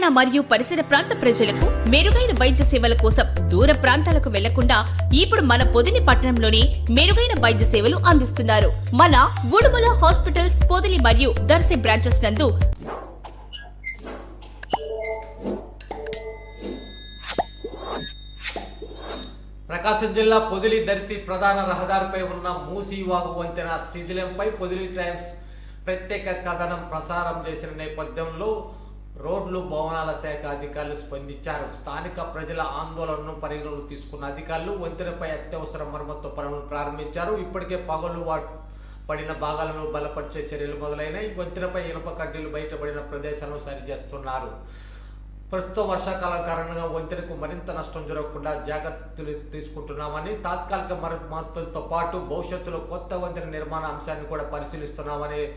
తెలంగాణ మరియు పరిసర ప్రాంత ప్రజలకు మెరుగైన వైద్య సేవల కోసం దూర ప్రాంతాలకు వెళ్ళకుండా ఇప్పుడు మన పొదిని పట్టణంలోనే మెరుగైన వైద్య సేవలు అందిస్తున్నారు. మన ఉడుమల హాస్పిటల్స్ పొదిలి మరియు దర్శి బ్రాంచెస్ నందు ప్రకాశం జిల్లా పొదిలి దర్శి ప్రధాన రహదారిపై ఉన్న మూసీవాగు వంతెన శిథిలంపై పొదిలి టైమ్స్ ప్రత్యేక కథనం ప్రసారం చేసిన నేపథ్యంలో రోడ్లు భవనాల శాఖ అధికారులు స్పందించారు. స్థానిక ప్రజల ఆందోళనను పరిగణలో తీసుకున్న అధికారులు వంతెనపై అత్యవసర మరమ్మతు పనులను ప్రారంభించారు. ఇప్పటికే పగలు వా పడిన భాగాలను బలపరిచే చర్యలు మొదలైనవి. వంతెనపై ఇనుప కడ్డీలు బయటపడిన ప్రదేశాలను సరిచేస్తున్నారు. ప్రస్తుతం వర్షాకాలం కారణంగా వంతెనకు మరింత నష్టం జరగకుండా జాగ్రత్తలు తీసుకుంటున్నామని తాత్కాలిక మరమ్మతులతో పాటు భవిష్యత్తులో కొత్త వంతెన నిర్మాణ అంశాన్ని కూడా పరిశీలిస్తున్నామని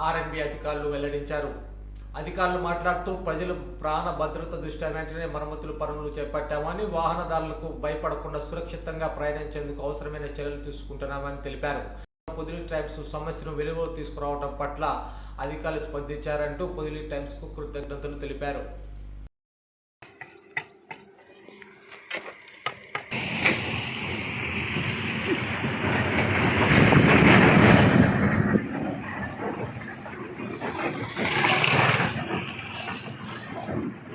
ఆర్ఎంబి అధికారులు వెల్లడించారు. అధికారులు మాట్లాడుతూ ప్రజలు ప్రాణ భద్రత దృష్ట్యా వెంటనే మరమ్మతులు పనులు చేపట్టామని వాహనదారులకు భయపడకుండా సురక్షితంగా ప్రయాణించేందుకు అవసరమైన చర్యలు తీసుకుంటున్నామని తెలిపారు. పొదిలి టైమ్స్ సమస్యను వెలుగులో తీసుకురావడం పట్ల అధికారులు స్పందించారంటూ పొదిలి టైమ్స్కు కృతజ్ఞతలు తెలిపారు. Amen.